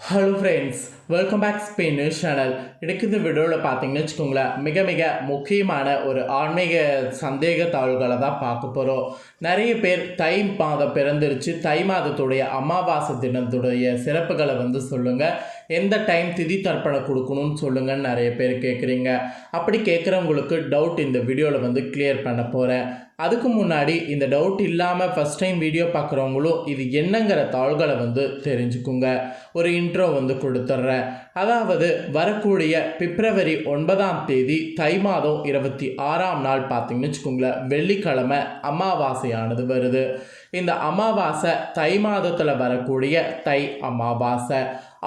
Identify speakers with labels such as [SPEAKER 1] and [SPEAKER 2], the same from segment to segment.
[SPEAKER 1] Hello friends welcome back Spain news channel எனக்கு இந்த வீடியோவில் பார்த்தீங்கன்னு வச்சுக்கோங்களேன் மிக மிக முக்கியமான ஒரு ஆன்மீக சந்தேக தாள்களை தான் பார்க்க போகிறோம் நிறைய பேர் தை மாதம் பிறந்துருச்சு. தை மாதத்துடைய அமாவாசை தினத்துடைய சிறப்புகளை வந்து சொல்லுங்கள் எந்த டைம் திதி தர்ப்பணம் கொடுக்கணும்னு சொல்லுங்கன்னு நிறைய பேர் கேட்குறீங்க அப்படி கேட்குறவங்களுக்கு டவுட் இந்த வீடியோவில் வந்து கிளியர் பண்ண போகிறேன் அதுக்கு முன்னாடி இந்த டவுட் இல்லாமல் ஃபஸ்ட் டைம் வீடியோ பார்க்குறவங்களும் இது என்னங்கிற தாள்களை வந்து தெரிஞ்சுக்குங்க. ஒரு இன்ட்ரோ வந்து கொடுத்துட்றேன். அதாவது வரக்கூடிய பிப்ரவரி ஒன்பதாம் தேதி தை மாதம் இருபத்தி ஆறாம் நாள் பார்த்தீங்கன்னு வச்சுக்கோங்களேன் வெள்ளிக்கிழமை அமாவாசையானது வருது. இந்த அமாவாசை தை மாதத்தில் வரக்கூடிய தை அமாவாசை.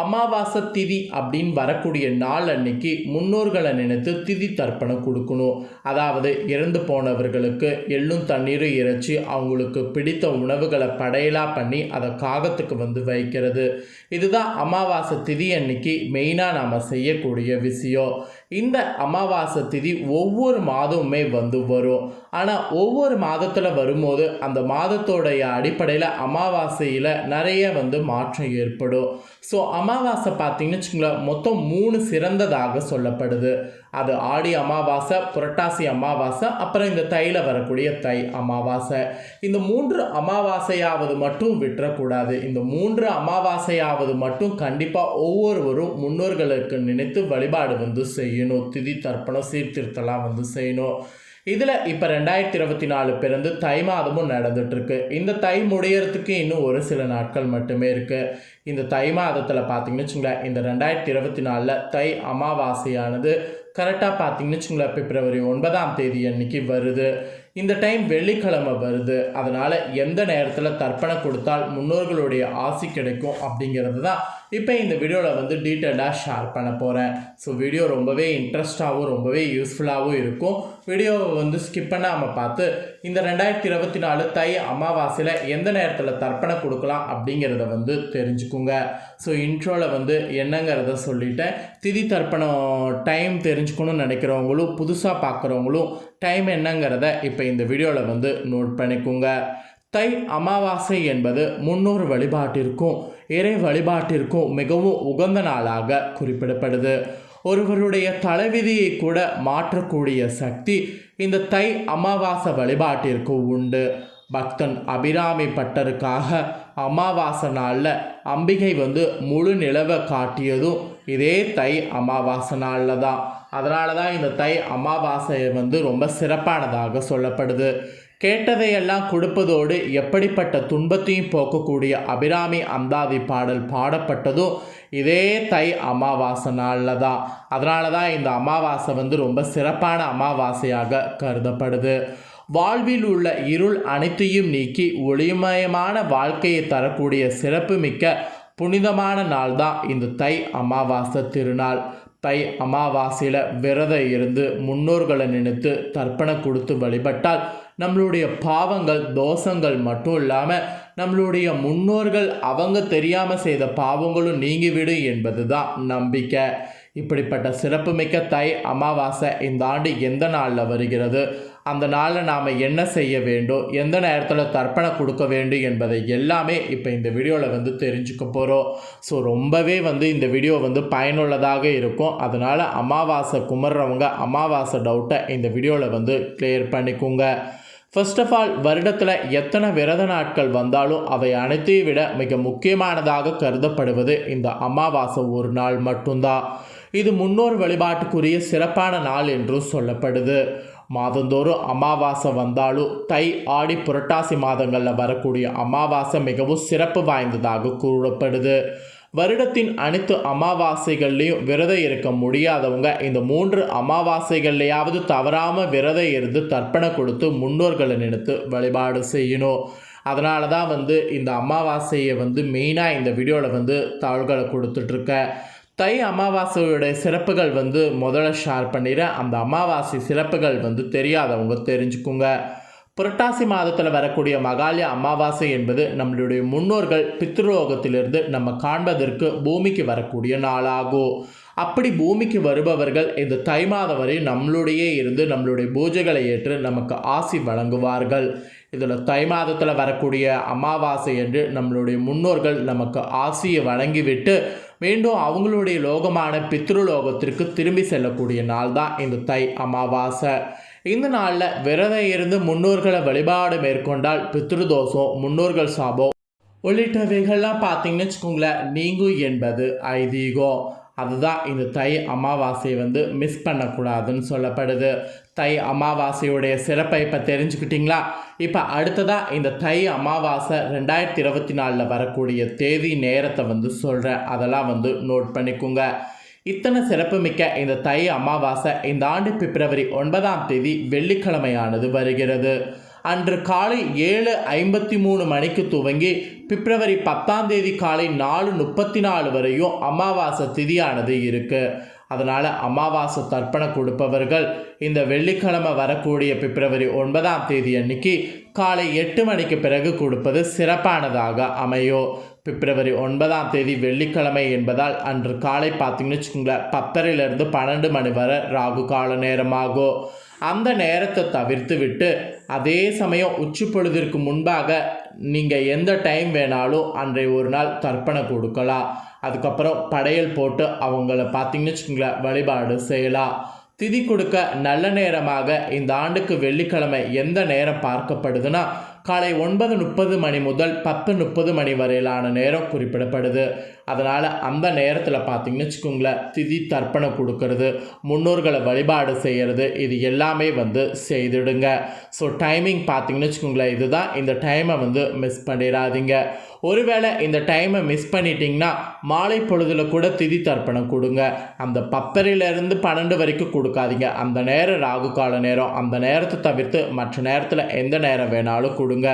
[SPEAKER 1] அமாவாசை திதி அப்படின்னு வரக்கூடிய நாள் அன்னைக்கு முன்னோர்களை நினைத்து திதி தர்ப்பணம் கொடுக்கணும். அதாவது இறந்து போனவர்களுக்கு எள்ளும் தண்ணீரும் இறைச்சி அவங்களுக்கு பிடித்த உணவுகளை படையலாக பண்ணி அதை காகத்துக்கு வந்து வைக்கிறது. இதுதான் அமாவாசை திதி அன்னைக்கு மெயினாக நாம் செய்யக்கூடிய விஷயம். இந்த அமாவாசை திதி ஒவ்வொரு மாதமுமே வந்து வரும். ஆனால் ஒவ்வொரு மாதத்தில் வரும்போது அந்த மாதத்தோடைய அடிப்படையில் அமாவாசையில் நிறைய வந்து மாற்றம் ஏற்படும். ஸோ அமாவாசை பார்த்தீங்கன்னு வச்சுங்களேன் மொத்தம் மூணு சிறந்ததாக சொல்லப்படுது. அது ஆடி அமாவாசை புரட்டாசி அமாவாசை அப்புறம் இந்த தையில் வரக்கூடிய தை அமாவாசை. இந்த மூன்று அமாவாசையாவது மட்டும் விட்டுறக்கூடாது. இந்த மூன்று அமாவாசையாவது மட்டும் கண்டிப்பாக ஒவ்வொருவரும் முன்னோர்களுக்கு நினைத்து வழிபாடு வந்து செய்யும் செய்யணும் திதி தர்ப்பணம் சீர்திருத்தலாம் வந்து செய்யணும். இதில் இப்போ ரெண்டாயிரத்தி இருபத்தி நாலு பிறந்து தை மாதமும் நடந்துட்டுருக்கு. இந்த தை முடியறதுக்கு இன்னும் ஒரு சில நாட்கள் மட்டுமே இருக்குது இந்த தை மாதத்தில் பார்த்தீங்கன்னு வச்சுங்களேன் இந்த ரெண்டாயிரத்தி இருபத்தி நாலில் தை அமாவாசையானது கரெக்டாக பார்த்தீங்கன்னு வச்சுங்களேன் பிப்ரவரி ஒன்பதாம் தேதி அன்னைக்கு வருது. இந்த டைம் வெள்ளிக்கிழமை வருது. அதனால் எந்த நேரத்தில் தர்ப்பணம் கொடுத்தால் முன்னோர்களுடைய ஆசி கிடைக்கும் அப்படிங்கிறது தான் இப்போ இந்த வீடியோவில் வந்து டீட்டெயிலாக ஷேர் பண்ண போகிறேன் ஸோ வீடியோ ரொம்பவே இன்ட்ரெஸ்டாகவும் ரொம்பவே யூஸ்ஃபுல்லாகவும் இருக்கும். வீடியோவை வந்து ஸ்கிப் பண்ணாமல் பார்த்து இந்த ரெண்டாயிரத்தி இருபத்தி நாலு தை அமாவாசையில் எந்த நேரத்தில் தர்ப்பணம் கொடுக்கலாம் அப்படிங்கிறத வந்து தெரிஞ்சுக்குங்க. ஸோ இன்ட்ரோவில் வந்து என்னங்கிறத சொல்லிட்டேன். திதி தர்ப்பணம் டைம் தெரிஞ்சுக்கணும்னு நினைக்கிறவங்களும் புதுசாக பார்க்குறவங்களும் டைம் என்னங்கிறத இப்போ இந்த வீடியோவில் வந்து நோட் பண்ணிக்கோங்க. தை அமாவாசை என்பது முன்னோர் வழிபாட்டிற்கும் இறை வழிபாட்டிற்கும் மிகவும் உகந்த நாளாக குறிப்பிடப்படுது. ஒருவருடைய தலைவிதியை கூட மாற்றக்கூடிய சக்தி இந்த தை அமாவாசை வழிபாட்டிற்கு உண்டு. பக்தன் அபிராமி பட்டருக்காக அமாவாசை நாளில் அம்பிகை வந்து முழு நிலவை காட்டியதும் இதே தை அமாவாசை நாளில் தான். அதனால தான் இந்த தை அமாவாசை வந்து ரொம்ப சிறப்பானதாக சொல்லப்படுது. கேட்டதையெல்லாம் கொடுப்பதோடு எப்படிப்பட்ட துன்பத்தையும் போக்கக்கூடிய அபிராமி அந்தாதி பாடல் பாடப்பட்டதும் இதே தை அமாவாசை நாளில் தான். அதனால தான் இந்த அமாவாசை வந்து ரொம்ப சிறப்பான அமாவாசையாக கருதப்படுது. வாழ்வில் உள்ள இருள் அனைத்தையும் நீக்கி ஒளிமயமான வாழ்க்கையை தரக்கூடிய சிறப்புமிக்க புனிதமான நாள் தான் இந்த தை அமாவாசை திருநாள். தை அமாவாசையில் விரதம் இருந்து முன்னோர்களை நினைத்து தர்ப்பணம் கொடுத்து வழிபட்டால் நம்மளுடைய பாவங்கள் தோஷங்கள் மட்டும் இல்லாமல் நம்மளுடைய முன்னோர்கள் அவங்க தெரியாமல் செய்த பாவங்களும் நீங்கிவிடும் என்பது தான் நம்பிக்கை. இப்படிப்பட்ட சிறப்புமிக்க தை அமாவாசை இந்த ஆண்டு எந்த நாளில் வருகிறது? அந்த நாளில் நாம் என்ன செய்ய வேண்டும்? எந்த நேரத்தில் தர்ப்பணம் கொடுக்க வேண்டும் என்பதை எல்லாமே இப்போ இந்த வீடியோவில் வந்து தெரிஞ்சுக்க போகிறோம் ஸோ ரொம்பவே வந்து இந்த வீடியோ வந்து பயனுள்ளதாக இருக்கும். அதனால் அமாவாசை குமர்றவங்க அமாவாசை டவுட்டை இந்த வீடியோவில் வந்து கிளியர் பண்ணிக்கோங்க. ஃபர்ஸ்ட் ஆஃப் ஆல் வருடத்தில் எத்தனை விரத நாட்கள் வந்தாலும் அவை அனைத்தையும் விட மிக முக்கியமானதாக கருதப்படுவது இந்த அமாவாசை ஒரு நாள் மட்டும்தான். இது முன்னோர் வழிபாட்டுக்குரிய சிறப்பான நாள் என்றும் சொல்லப்படுது. மாதந்தோறும் அமாவாசை வந்தாலும் தை ஆடி புரட்டாசி மாதங்களில் வரக்கூடிய அமாவாசை மிகவும் சிறப்பு வாய்ந்ததாக கூறப்படுது. வருடத்தின் அனைத்து அமாவாசைகள்லையும் விரதம் இருக்க முடியாதவங்க இந்த மூன்று அமாவாசைகள்லையாவது தவறாமல் விரதம் இருந்து தர்ப்பணம் கொடுத்து முன்னோர்களை நினைத்து வழிபாடு செய்யணும். அதனால தான் வந்து இந்த அமாவாசையை வந்து மெயினாக இந்த வீடியோவில் வந்து தகவல்களை கொடுத்துட்ருக்கேன் தை அமாவாசையோடைய சிறப்புகள் வந்து முதல்ல ஷேர் பண்ணிடுறேன். அந்த அமாவாசை சிறப்புகள் வந்து தெரியாதவங்க தெரிஞ்சுக்குங்க. புரட்டாசி மாதத்தில் வரக்கூடிய மகாலய அமாவாசை என்பது நம்மளுடைய முன்னோர்கள் பித்ருலோகத்திலிருந்து நம்ம காண்பதற்கு பூமிக்கு வரக்கூடிய நாளாகும். அப்படி பூமிக்கு வருபவர்கள் இந்த தை மாதம் வரை நம்மளுடைய இருந்து நம்மளுடைய பூஜைகளை ஏற்று நமக்கு ஆசி வழங்குவார்கள். இதில் தை மாதத்தில் வரக்கூடிய அமாவாசை என்று நம்மளுடைய முன்னோர்கள் நமக்கு ஆசியை வழங்கிவிட்டு மீண்டும் அவங்களுடைய லோகமான பித்ருலோகத்திற்கு திரும்பி செல்லக்கூடிய நாள் தான் இந்த தை அமாவாசை. இந்த நாளில் விரதம் இருந்து முன்னோர்களை வழிபாடு மேற்கொண்டால் பித்ருதோஷம் முன்னோர்கள் சாபம் உள்ளிட்டவைகள்லாம் பார்த்தீங்கன்னு வச்சுக்கோங்களேன் நீங்கும் என்பது ஐதீகம். அதுதான் இந்த தை அமாவாசையை வந்து மிஸ் பண்ணக்கூடாதுன்னு சொல்லப்படுது. தை அமாவாசையுடைய சிறப்பை இப்போ தெரிஞ்சுக்கிட்டிங்களா? இப்போ அடுத்ததாக இந்த தை அமாவாசை ரெண்டாயிரத்தி இருபத்தி நாலில் வரக்கூடிய தேதி நேரத்தை வந்து சொல்கிறேன் அதெல்லாம் வந்து நோட் பண்ணிக்கோங்க. இத்தனை சிறப்புமிக்க இந்த தை அமாவாசை இந்த ஆண்டு பிப்ரவரி ஒன்பதாம் தேதி வெள்ளிக்கிழமையானது வருகிறது. அன்று காலை ஏழு ஐம்பத்தி மூணு மணிக்கு துவங்கி பிப்ரவரி பத்தாம் தேதி காலை நாலு முப்பத்தி நாலு வரையும் அமாவாசை திதியானது இருக்குது அதனால் அமாவாசை தர்ப்பணம் கொடுப்பவர்கள் இந்த வெள்ளிக்கிழமை வரக்கூடிய பிப்ரவரி ஒன்பதாம் தேதி அன்னைக்கு காலை எட்டு மணிக்கு பிறகு கொடுப்பது சிறப்பானதாக அமையும். பிப்ரவரி ஒன்பதாம் தேதி வெள்ளிக்கிழமை என்பதால் அன்று காலை பார்த்தீங்கன்னு வச்சுக்கோங்களேன் பத்தரையிலேருந்து பன்னெண்டு மணி வரை ராகு கால நேரமாகும். அந்த நேரத்தை தவிர்த்து விட்டு அதே சமயம் உச்சி பொழுதிற்கு முன்பாக நீங்கள் எந்த டைம் வேணாலும் அன்றைய ஒரு நாள் தர்ப்பணம் கொடுக்கலாம். அதுக்கப்புறம் படையல் போட்டு அவங்கள பார்த்தீங்கன்னு வச்சுக்கோங்களேன் வழிபாடு செய்யலாம். திதி கொடுக்க நல்ல நேரமாக இந்த ஆண்டுக்கு வெள்ளிக்கிழமை எந்த நேரம் பார்க்கப்படுதுன்னா காலை ஒன்பது முப்பது மணி முதல் பத்து முப்பது மணி வரையிலான நேரம் குறிப்பிடப்படுது. அதனால் அந்த நேரத்தில் பார்த்தீங்கன்னு வச்சுக்கோங்களேன் திதி தர்ப்பணம் கொடுக்கறது முன்னோர்களை வழிபாடு செய்கிறது இது எல்லாமே வந்து செய்துடுங்க. ஸோ டைமிங் பார்த்தீங்கன்னு வச்சுக்கோங்களேன் இதுதான் இந்த டைமை வந்து மிஸ் பண்ணிடாதீங்க. ஒருவேளை இந்த டைமை மிஸ் பண்ணிட்டீங்கன்னா மாலை பொழுதில் கூட திதி தர்ப்பணம் கொடுங்க. அந்த பத்தரையிலேருந்து பன்னெண்டு வரைக்கும் கொடுக்காதீங்க. அந்த நேரம் ராகு கால நேரம் அந்த நேரத்தை தவிர்த்து மற்ற நேரத்தில் எந்த நேரம் வேணாலும் கொடுங்க.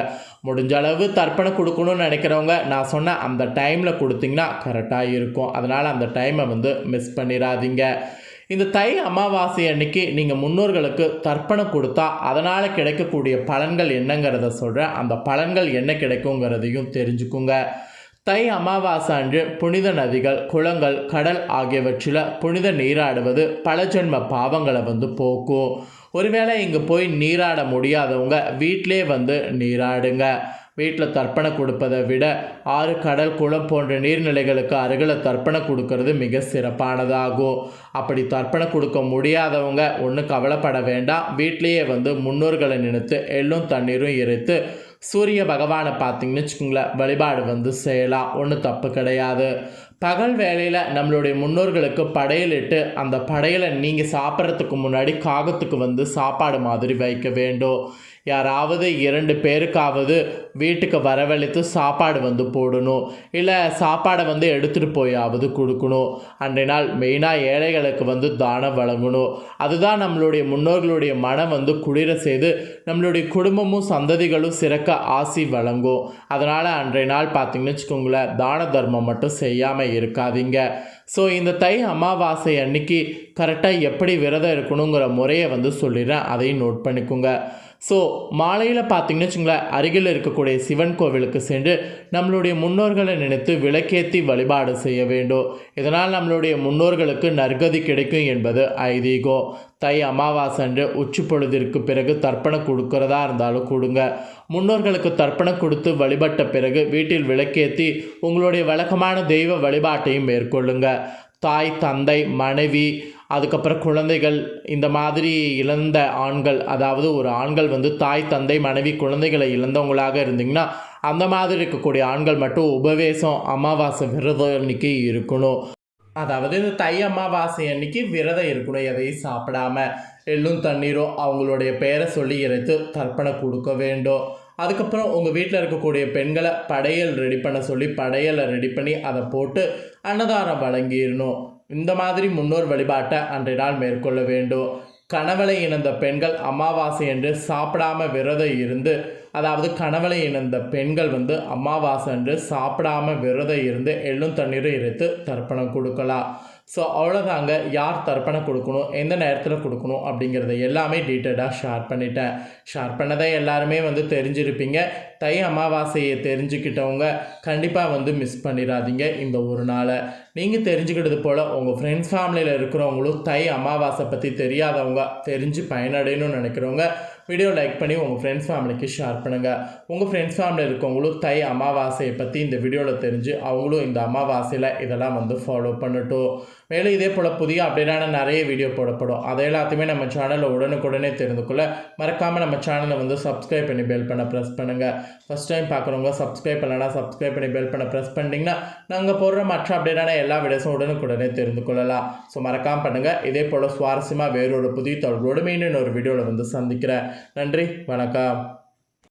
[SPEAKER 1] முடிஞ்ச அளவு தர்ப்பணம் கொடுக்கணும்னு நினைக்கிறவங்க நான் சொன்ன அந்த டைமில் கொடுத்தீங்கன்னா கரெக்டாக இருக்கும். அதனால் அந்த டைமை வந்து மிஸ் பண்ணிடாதீங்க. இந்த தை அமாவாசை அன்னைக்கு நீங்கள் முன்னோர்களுக்கு தர்ப்பணம் கொடுத்தா அதனால் கிடைக்கக்கூடிய பலன்கள் என்னங்கிறத சொல்கிறேன் அந்த பலன்கள் என்ன கிடைக்குங்கிறதையும் தெரிஞ்சுக்குங்க. தை அமாவாசை அன்று புனித நதிகள் குளங்கள் கடல் ஆகியவற்றில் புனித நீராடுவது பல ஜென்ம பாவங்களை வந்து போக்கும். ஒருவேளை இங்கே போய் நீராட முடியாதவங்க வீட்டிலே வந்து நீராடுங்க. வீட்டில் தர்ப்பணம் கொடுப்பதை விட ஆறு கடல் குளம் போன்ற நீர்நிலைகளுக்கு அருகில் தர்ப்பணம் கொடுக்கறது மிக சிறப்பானதாகும். அப்படி தர்ப்பணம் கொடுக்க முடியாதவங்க ஒன்றும் கவலைப்பட வேண்டாம். வீட்லேயே வந்து முன்னோர்களை நினைத்து எள்ளும் தண்ணீரும் இறைத்து சூரிய பகவானை பார்த்தீங்கன்னு வச்சுக்கோங்களேன் வழிபாடு வந்து செய்யலாம். ஒன்றும் தப்பு கிடையாது. பகல் வேளையில் நம்மளுடைய முன்னோர்களுக்கு படையலிட்டு அந்த படையலை நீங்கள் சாப்பிட்றதுக்கு முன்னாடி காகத்துக்கு வந்து சாப்பாடு மாதிரி வைக்க வேண்டும். யாராவது இரண்டு பேருக்காவது வீட்டுக்கு வரவழைத்து சாப்பாடு வந்து போடணும். இல்லை சாப்பாடை வந்து எடுத்துகிட்டு போயாவது கொடுக்கணும். அன்றைய நாள் மெயினாக ஏழைகளுக்கு வந்து தானம் வழங்கணும். அதுதான் நம்மளுடைய முன்னோர்களுடைய மனம் வந்து குளிர செய்து நம்மளுடைய குடும்பமும் சந்ததிகளும் சிறக்க ஆசி வழங்கும். அதனால் அன்றைய நாள் பார்த்திங்கன்னு வச்சுக்கோங்களேன் தான தர்மம் மட்டும் செய்யாமல் இருக்காதீங்க. ஸோ இந்த தை அமாவாசை அன்னைக்கு கரெக்டாக எப்படி விரதம் இருக்கணுங்கிற முறையை வந்து சொல்லிடுறேன். அதையும் நோட் பண்ணிக்கோங்க. ஸோ மாலையில் பார்த்தீங்கன்னு வச்சுங்களேன் அருகில் இருக்கக்கூடிய சிவன் கோவிலுக்கு சென்று நம்மளுடைய முன்னோர்களை நினைத்து விளக்கேற்றி வழிபாடு செய்ய வேண்டும். இதனால் நம்மளுடைய முன்னோர்களுக்கு நற்கதி கிடைக்கும் என்பது ஐதீகம். தை அமாவாசை அன்று உச்சி பொழுதிற்கு பிறகு தர்ப்பணம் கொடுக்கறதா இருந்தாலும் கொடுங்க. முன்னோர்களுக்கு தர்ப்பணம் கொடுத்து வழிபட்ட பிறகு வீட்டில் விளக்கேற்றி உங்களுடைய வழக்கமான தெய்வ வழிபாட்டையும் மேற்கொள்ளுங்கள் தாய் தந்தை மனைவி அதுக்கப்புறம் குழந்தைகள் இந்த மாதிரி இழந்த ஆண்கள் அதாவது ஒரு ஆண்கள் வந்து தாய் தந்தை மனைவி குழந்தைகளை இழந்தவங்களாக இருந்தீங்கன்னா அந்த மாதிரி இருக்கக்கூடிய ஆண்கள் மட்டும் உபவேசம் அமாவாசை விரதம் அன்னைக்கு இருக்கணும். அதாவது இந்த தை அமாவாசை அன்னைக்கு விரதம் இருக்கணும் எதையும் சாப்பிடாம எள்ளும் தண்ணீரும் அவங்களுடைய பெயரை சொல்லி இறைத்து தர்ப்பணம் கொடுக்க வேண்டும். அதுக்கப்புறம் உங்கள் வீட்டில் இருக்கக்கூடிய பெண்களை படையல் ரெடி பண்ண சொல்லி படையலை ரெடி பண்ணி அதை போட்டு அன்னதானம் வழங்கிடணும். இந்த மாதிரி முன்னோர் வழிபாட்டை அன்றைய நாள் மேற்கொள்ள வேண்டும். கணவளை இணைந்த பெண்கள் அமாவாசை என்று சாப்பிடாம விரதம் இருந்து அதாவது கணவளை இணைந்த பெண்கள் வந்து அமாவாசை அன்று சாப்பிடாம விரதம் இருந்து எள்ளும் தண்ணீரும் இறைத்து தர்ப்பணம் கொடுக்கலாம். ஸோ அவ்வளோதாங்க யார் தர்ப்பணம் கொடுக்கணும் எந்த நேரத்தில் கொடுக்கணும் அப்படிங்கிறத எல்லாமே டீட்டெயிலாக ஷேர் பண்ணிட்டேன். ஷேர் பண்ணதை எல்லாருமே வந்து தெரிஞ்சிருப்பீங்க. தை அமாவாசையை தெரிஞ்சுக்கிட்டவங்க கண்டிப்பாக வந்து மிஸ் பண்ணிடாதீங்க இந்த ஒரு நாளை. நீங்கள் தெரிஞ்சுக்கிட்டது போல் உங்கள் ஃப்ரெண்ட்ஸ் ஃபேமிலியில் இருக்கிறவங்களும் தை அமாவாசை பற்றி தெரியாதவங்க தெரிஞ்சு பயனடையணும்னு நினைக்கிறவங்க வீடியோ லைக் பண்ணி உங்கள் ஃப்ரெண்ட்ஸ் ஃபேமிலிக்கு ஷேர் பண்ணுங்கள் உங்கள் ஃப்ரெண்ட்ஸ் ஃபேமிலி இருக்கவங்களும் தை அமாவாசையை பற்றி இந்த வீடியோவில் தெரிஞ்சு அவங்களும் இந்த அமாவாசையில் இதெல்லாம் வந்து ஃபாலோ பண்ணட்டும். மேலும் இதே போல் புதிய அப்டேட்டான நிறைய வீடியோ போடப்படும். அதை எல்லாத்தையுமே நம்ம சேனலில் உடனுக்குடனே தெரிந்து கொள்ள மறக்காமல் நம்ம சேனலை வந்து சப்ஸ்கிரைப் பண்ணி பெல் பண்ண ப்ரெஸ் பண்ணுங்கள் ஃபஸ்ட் டைம் பார்க்குறவங்க சப்ஸ்கிரைப் பண்ணலாம் சப்ஸ்கிரைப் பண்ணி பெல் பண்ண ப்ரெஸ் பண்ணிட்டீங்கன்னா நாங்கள் போடுற மற்ற அப்டேட்டான எல்லா வீடியோஸும் உடனுக்குடனே தெரிந்து கொள்ளலாம். ஸோ மறக்காமல் பண்ணுங்கள் இதே போல் சுவாரஸ்யமாக வேறொரு புதிய தொடர்போடு மீண்டும் ஒரு வீடியோவில் வந்து சந்திக்கிறேன். நன்றி. வணக்கம்.